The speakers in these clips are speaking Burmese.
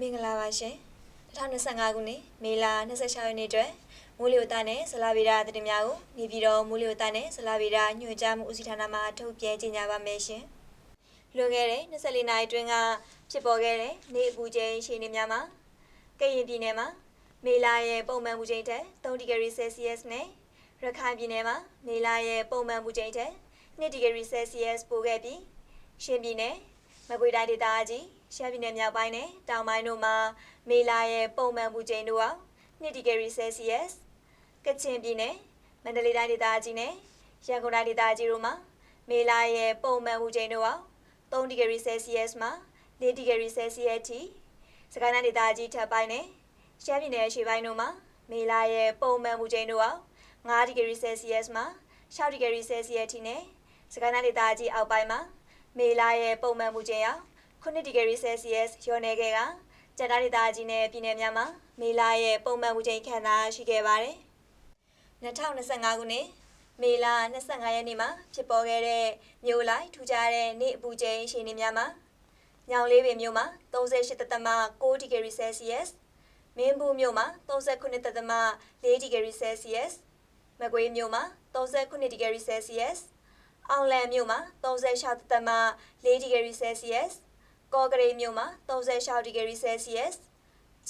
မင်္ဂလာပါရှင်2025ခုနှစ်မေလ26ရက်နေ့အတွက်မိုးလေဝသနဲ့ဇလာဗီရာသတင်းများကိုနေပြည်တော်မိုးလေဝသနဲ့ဇလာဗီရာညွှန်ကြားမှုဦးစီးဌာနမှထုတ်ပြန်ကြေညာပါမယ်ရှင်လွန်ခဲ့တဲ့24နာရီအတွင်းကဖြစ်ပေါ်ခဲ့တဲ့နေအပူချိန်ရှိနေများမှာကရင်ပြည်နယ်မှာမေလရဲ့ပုံမှန်ပူချိန်ထက်3ဒီဂရီဆယ်စီယပ်နဲ့ရခိုင်ပြည်နယ်မှာမေလရဲ့ပုံမှန်ပူချိန်ထက်2ဒီဂရီဆယ်စီယပ်ပိုခဲ့ပြီးရှင်ပြည်နယ် မကွေတိုင်းဒေသကြီးရှမ်းပြည်နယ်မြောက်ပိုင်းနဲ့တောင်ပိုင်းတို့မှာမေလာရဲ့ပုံမှန်ပူချိန်တို့အောင်2ဒီဂရီဆယ်စီယပ်ကချင်ပြည်နယ်မန္တလေးတိုင်းဒေသကြီးနဲ့ရန်ကုန်တိုင်းဒေသကြီးတို့မှာမေလာရဲ့ပုံမှန်ပူချိန်တို့အောင်3ဒီဂရီဆယ်စီယပ်မှ4ဒီဂရီဆယ်စီယပ်ထိစကိုင်းတိုင်းဒေသကြီးထပ်ပိုင်းနဲ့ရှမ်းပြည်နယ်ရှေ့ပိုင်းတို့မှာမေလာရဲ့ပုံမှန်ပူချိန်တို့အောင်5ဒီဂရီဆယ်စီယပ်မှ6ဒီဂရီဆယ်စီယပ်ထိနဲ့စကိုင်းတိုင်းဒေသကြီးအောက်ပိုင်းမှာ မေလာရဲ့ပုံမှန်ပူချိန်အောင်9ဒီဂရီဆယ်စီယပ်လျော်နေခဲ့ကကျန်တာဒေသကြီးနဲ့ပြည်နယ်များမှာမေလာရဲ့ပုံမှန်ပူချိန်ခံစားရှိခဲ့ပါတယ်။2025ခုနှစ်မေလ25ရက်နေ့မှာဖြစ်ပေါ်ခဲ့တဲ့မြို့လိုက်ထူးခြားတဲ့နေ့အပူချိန်ရှိနေများမှာညောင်လေးပင်မြို့မှာ38.6ဒီဂရီဆယ်စီယပ်မင်းဘူးမြို့မှာ39.4ဒီဂရီဆယ်စီယပ်မကွေးမြို့မှာ39ဒီဂရီဆယ်စီယပ် အောင်လန်မြို့မှာ36.4ဒီဂရီဆယ်စီယပ်ကော့ကရိတ်မြို့မှာ36ဒီဂရီဆယ်စီယပ်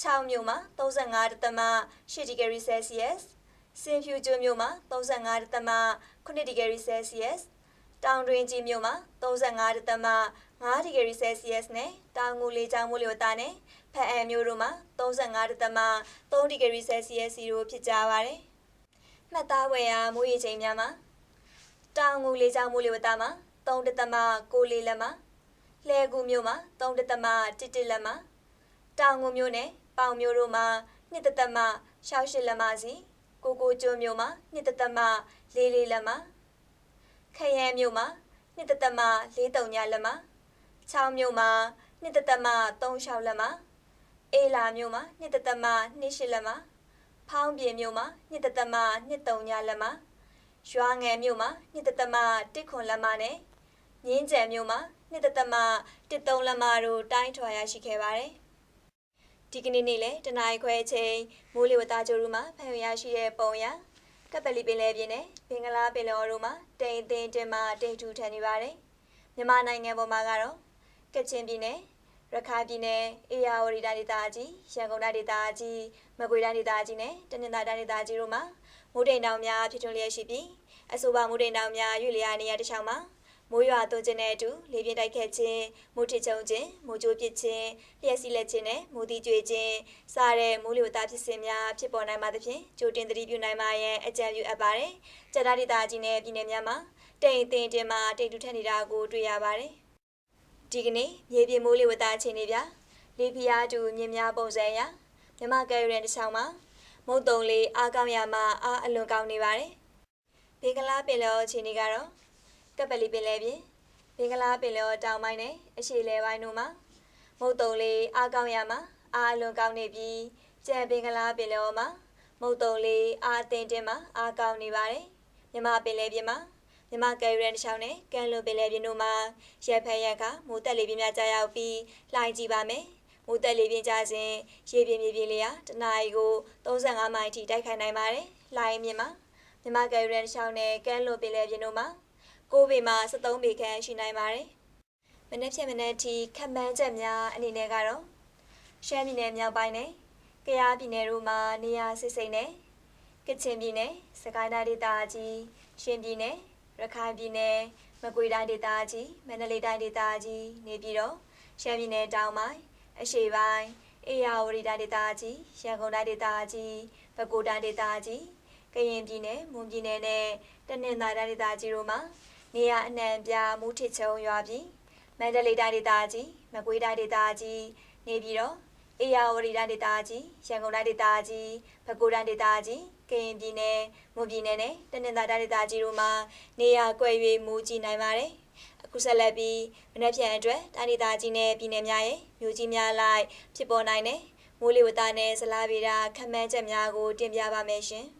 6မြို့မှာ35.8ဒီဂရီဆယ်စီယပ်စင်ဖြူကျွန်းမြို့မှာ35.8ဒီဂရီဆယ်စီယပ်တောင်တွင်းကြီးမြို့မှာ35.5ဒီဂရီဆယ်စီယပ်နဲ့တောင်ငူလေးချောင်းမိုးလေဝသနဲ့ဖက်အံမြို့တို့မှာ35.3ဒီဂရီဆယ်စီယပ်စီတို့ဖြစ်ကြပါတယ်။မှတ်သားဝယ်ရာမိုးရေချိန်များမှာ တောင်ငူလေးချောင်းမိုးလေဝသမှာ3.6လေးလက်မှာလှဲကူမြို့မှာ3.11လက်မှာတောင်ငူမြို့နယ်ပေါင်မြို့တို့မှာ2.68လက်မှာစီကိုကိုကျွန်းမြို့မှာ2.44လက်မှာခရမ်းမြို့မှာ2.43ညလက်မှာ6မြို့မှာ2.36လက်မှာအေလာမြို့မှာ2.28လက်မှာဖောင်းပြင်မြို့မှာ2.23ညလက်မှာ ရွာငယ်မြို့မှာ2.1ခွန်လက်မှာနဲ့ငင်းကြံမြို့မှာ2.13လက်မှာတို့တိုင်းထွာရရှိခဲ့ပါတယ်။ဒီကနေ့နေ့လေတနင်္ဂနွေခွဲချိန်မိုးလေဝသကြိုးရူမှာဖန်ရရှိတဲ့ပုံရကပလီပင်လယ်ပြင်နဲ့ဘင်္ဂလားပင်လယ်အော်တို့မှာတိမ်သိမ်းတင်မှတိမ်ထူထန်နေပါတယ်။မြန်မာနိုင်ငံပေါ်မှာကတော့ကချင်ပြည်နယ်ရခိုင်ပြည်နယ်အေရဝတီတိုင်းဒေသကြီးရန်ကုန်တိုင်းဒေသကြီးမကွေးတိုင်းဒေသကြီးနဲ့တနင်္သာတိုင်းဒေသကြီးတို့မှာ မိုးတိမ်တောင်များဖြစ်ထွန်းလျက်ရှိပြီးအဆိုပါမိုးတိမ်တောင်များရွေ့လျားနေရတဲ့ချောင်းမှာမိုးရွာသွန်းခြင်းနဲ့အတူလေပြင်းတိုက်ခတ်ခြင်းမိုးထချုံခြင်းမိုးကြိုးပစ်ခြင်းလျှက်စီးလက်ခြင်းနဲ့မိုးတီကျွေခြင်းစတဲ့မိုးလေဝသဖြစ်စဉ်များဖြစ်ပေါ်နိုင်ပါသဖြင့်ကြိုတင်သတိပြုနိုင်ပါရန်အကြံပြုအပ်ပါတယ်။ကြတာဒေသကြီးနဲ့ပြည်နယ်များမှာတိမ်တင်တင်မှတိမ်ထူထပ်နေတာကိုတွေ့ရပါတယ်။ဒီကနေ့မြေပြင်မိုးလေဝသအခြေအနေပြလေပြားတူမြင်များပုံစံအရမြမကယ်ရန်တစ်ချောင်းမှာ မုတ်တုံလေးအားကောင်းရမှာအားအလွန်ကောင်းနေပါတယ်။ဘေကလားပင်လောအခြေအနေကတော့ကပလီပင်လယ်ပြင်ဘင်္ဂလားပင်လယ်တောင်ပိုင်းနဲ့အရှေ့လယ်ပိုင်းတို့မှာမုတ်တုံလေးအားကောင်းရမှာအားအလွန်ကောင်းနေပြီးကြံဘင်္ဂလားပင်လယ်မှာမုတ်တုံလေးအားအသင်းတင်းမှာအားကောင်းနေပါတယ်မြမပင်လယ်ပြင်မှာမြမကယ်ရန်တစ်ချောင်းနဲ့ကန်လွန်ပင်လယ်ပြင်တို့မှာရက်ဖက်ရက်ကမိုးတက်လေးပြင်းများကြာရောက်ပြီးလှိုင်းကြည့်ပါမယ် မိုးတက်လေးပြင်းကြစဉ်ရေပြင်းမြေပြင်းလေးဟာတနအီကို35မိုင်ထိတိုက်ခိုက်နိုင်ပါတယ်လှိုင်းမြင့်မှာမြမကယ်ရန်တစ်ချောင်းနဲ့ကန်လွန်ပင်လယ်ပြင်တို့မှာ6ပေမှ73ပေခန့်ရှိနိုင်ပါတယ်။မနေ့ဖြန်မနေ့ထိခန့်မှန်းချက်များအနေနဲ့ကတော့ရှမ်းပြည်နယ်မြောက်ပိုင်းနဲ့ကယားပြည်နယ်တို့မှာနေရာစိစိမ့်နဲ့ကချင်ပြည်နယ်စကိုင်းတိုင်းဒေသကြီးရှင်ပြည်နယ်ရခိုင်ပြည်နယ်မကွေးတိုင်းဒေသကြီးမန္တလေးတိုင်းဒေသကြီးနေပြည်တော်ရှမ်းပြည်နယ်တောင်ပိုင်း အရှေ့ပိုင်းအေရဝတီတိုင်းဒေသကြီးရန်ကုန်တိုင်းဒေသကြီးပဲခူးတိုင်းဒေသကြီးကရင်ပြည်နယ်မွန်ပြည်နယ်နဲ့တနင်္သာရီတိုင်းဒေသကြီးတို့မှာနေရအနှံပြမူးထစ်ချုံရွာပြီးမန္တလေးတိုင်းဒေသကြီးမကွေးတိုင်းဒေသကြီးနေပြည်တော်အေရဝတီတိုင်းဒေသကြီးရန်ကုန်တိုင်းဒေသကြီးပဲခူးတိုင်းဒေသကြီးကရင်ပြည်နယ်မွန်ပြည်နယ်နဲ့တနင်္သာရီတိုင်းဒေသကြီးတို့မှာနေရကွယ်၍မူကြည့်နိုင်ပါတယ် အခုဆက်လက်ပြီးမနက်ဖြန်အတွက်တိုင်းဒေသကြီးနဲ့ပြည်နယ်များရဲ့မြို့ကြီးများလိုက်ဖြစ်ပေါ်နိုင်တဲ့မိုးလေဝသနဲ့ဇလားဗေဒခန့်မှန်းချက်များကိုတင်ပြပါမယ်ရှင်။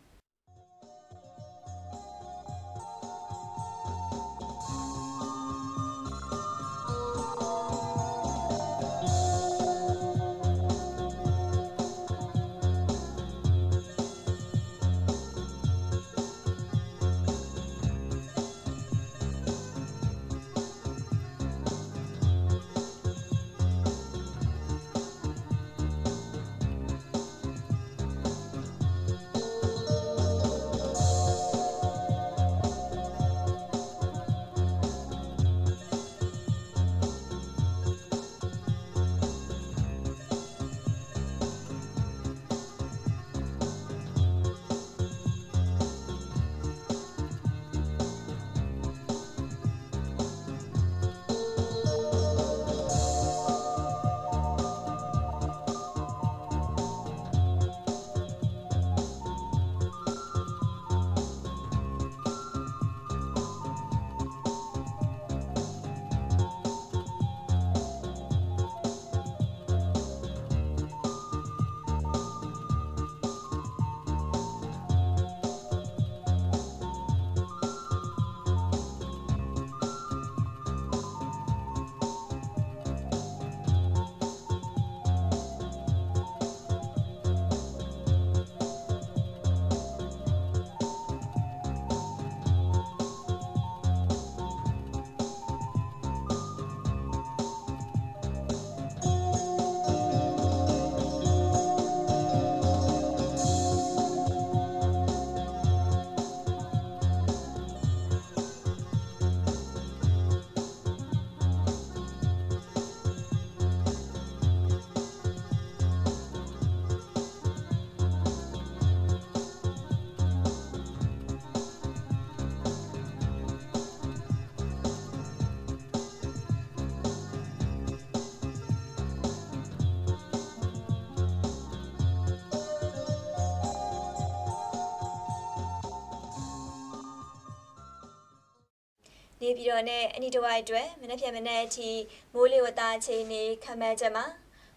နေပြည်တော်နဲ့အနီးတစ်ဝိုက်အတွက်မနေ့ဖြန်မနေ့အထိမိုးလေဝသအခြေအနေခန့်မှန်းချက်မှာ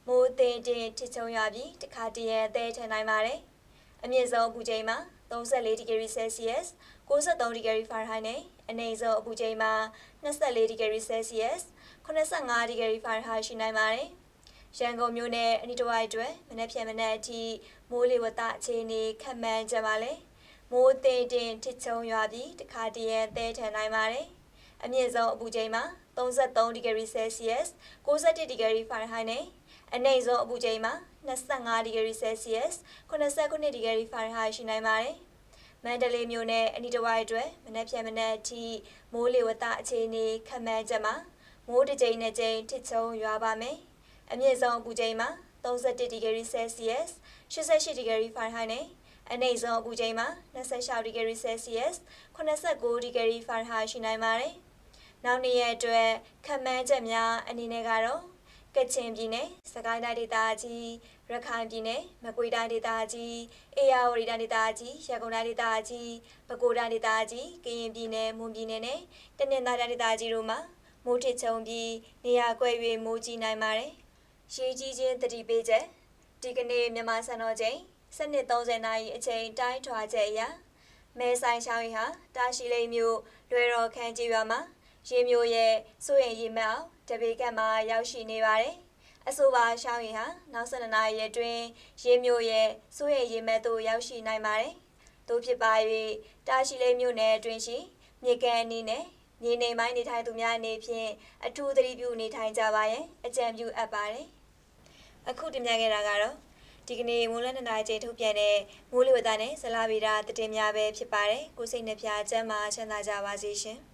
မိုးသင်တင်ထစ်ချုံရွာပြီးတခါတရံအသေးထန်နိုင်ပါတယ်။အမြင့်ဆုံးအပူချိန်မှာ34ဒီဂရီဆယ်စီယပ်စ်63ဒီဂရီဖာရင်ဟိုက်နဲ့အနည်းဆုံးအပူချိန်မှာ24ဒီဂရီဆယ်စီယပ်စ်85ဒီဂရီဖာရင်ဟိုက်ရှိနိုင်ပါတယ်။ရန်ကုန်မြို့နယ်အနီးတစ်ဝိုက်အတွက်မနေ့ဖြန်မနေ့အထိမိုးလေဝသအခြေအနေခန့်မှန်းချက်မှာလည်းမိုးသင်တင်ထစ်ချုံရွာပြီးတခါတရံအသေးထန်နိုင်ပါတယ်။ အမြင့်ဆုံးအပူချိန်မှာ33ဒီဂရီဆယ်စီယပ်စ်61ဒီဂရီဖာရင်ဟိုက်နဲ့အနည်းဆုံးအပူချိန်မှာ25ဒီဂရီဆယ်စီယပ်စ်89ဒီဂရီဖာရင်ဟိုက်ရှိနိုင်ပါတယ်။မန္တလေးမြို့နယ်အနီးတစ်ဝိုက်အတွက်မနက်ဖြန်မနက်အထိမိုးလေဝသအခြေအနေခန့်မှန်းချက်မှာမိုးတစ်ကြိမ်နဲ့ကြိမ်ထစ်ချုံရွာပါမယ်။အမြင့်ဆုံးအပူချိန်မှာ31ဒီဂရီဆယ်စီယပ်စ်88ဒီဂရီဖာရင်ဟိုက်နဲ့အနည်းဆုံးအပူချိန်မှာ26ဒီဂရီဆယ်စီယပ်စ်89ဒီဂရီဖာရင်ဟိုက်ရှိနိုင်ပါတယ်။ နောက်နေ့ရက်အတွက်ခန့်မှန်းချက်များအနေနဲ့ကတော့ကချင်ပြည်နယ်၊စကိုင်းတိုင်းဒေသကြီး၊ရခိုင်ပြည်နယ်၊မကွေးတိုင်းဒေသကြီး၊အေရဝတီတိုင်းဒေသကြီး၊ရန်ကုန်တိုင်းဒေသကြီး၊ပဲခူးတိုင်းဒေသကြီး၊ကရင်ပြည်နယ်၊မွန်ပြည်နယ်နဲ့တနင်္သာရီတိုင်းဒေသကြီးတို့မှာမိုးထစ်ချုံပြီးနေရာကွက်၍မိုးကြီးနိုင်ပါတယ်။ရေကြီးခြင်းတတိပေးချက်ဒီကနေ့မြန်မာစံတော်ချိန်7:30နာရီအချိန်တိုင်းထွာချက်အရမဲဆိုင်ရှောင်းရီဟာတာရှိလိမ်မြို့လွယ်တော်ခန်းကြီးရွာမှာ ရေမျိုးရဲ့စိုးရင်ရေမအောင်တပေကတ်မှာရောက်ရှိနေပါတယ်။အဆိုပါရှောင်းရီဟာနောက်12နာရီအတွင်းရေမျိုးရဲ့စိုးရင်ရေမက်သို့ရောက်ရှိနိုင်ပါတယ်။တို့ဖြစ်ပါ၍တာရှိလိမ်မြို့နယ်အတွင်းရှိမြေကန်အနီးနဲ့မြေနေမိုင်းနေထိုင်သူများအနေဖြင့်အထူးသတိပြုနေထိုင်ကြပါရန်အကြံပြုအပ်ပါတယ်။အခုတင်ပြခဲ့တာကတော့ဒီကနေ့မိုးလန်းတနားချိန်ထုတ်ပြန်တဲ့မိုးလေဝသနဲ့ဇလာဗီရာသတင်းများပဲဖြစ်ပါတယ်။ကိုစိတ်နှပြအကျမ်းမှာချမ်းသာကြပါစေရှင်။